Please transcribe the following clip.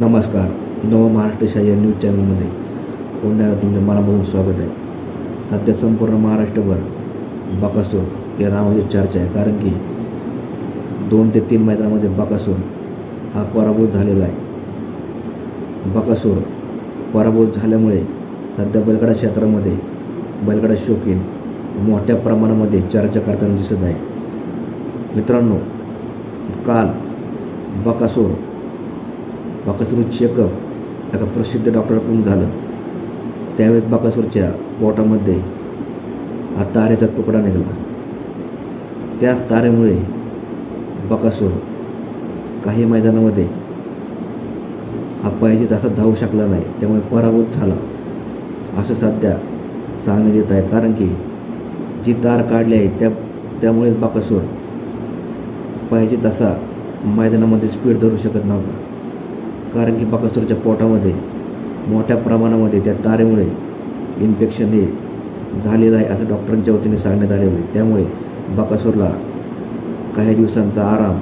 नमस्कार नव महाराष्ट्र या न्यूज चॅनलमध्ये पुन्हा एकदा तुमचं मनापासून स्वागत आहे. सध्या संपूर्ण महाराष्ट्रभर बकासूर या नावाची चर्चा आहे. कारण की दोन ते तीन मैदानामध्ये बकासूर हा पराभूत झालेला आहे. बकासूर पराभूत झाल्यामुळे सध्या बैलगाडा क्षेत्रामध्ये बैलगाडा शौकीन मोठ्या प्रमाणामध्ये चर्चा करताना दिसत आहे. मित्रांनो काल बकासूर बाकासुरू चेकअप एका प्रसिद्ध डॉक्टरकडून झालं. त्यावेळेस बाकासूरच्या पोटामध्ये हा तारेचा तुकडा निघाला. त्याच तारेमुळे बाकासूर काही मैदानामध्ये हा पाहिजे तसा धावू शकला नाही त्यामुळे पराभूत झाला. असं सध्या सांगण्यात येत आहे कारण की जी तार काढली आहे त्या त्यामुळेच बाकासूर पाहिजे तसा मैदानामध्ये स्पीड धरू शकत नव्हता. कारण की बकासूरच्या पोटामध्ये मोठ्या प्रमाणामध्ये त्या तारेमुळे इन्फेक्शन हे झालेलं आहे असं डॉक्टरांच्या वतीने सांगण्यात आलेलं आहे. त्यामुळे बकासूरला काही दिवसांचा आराम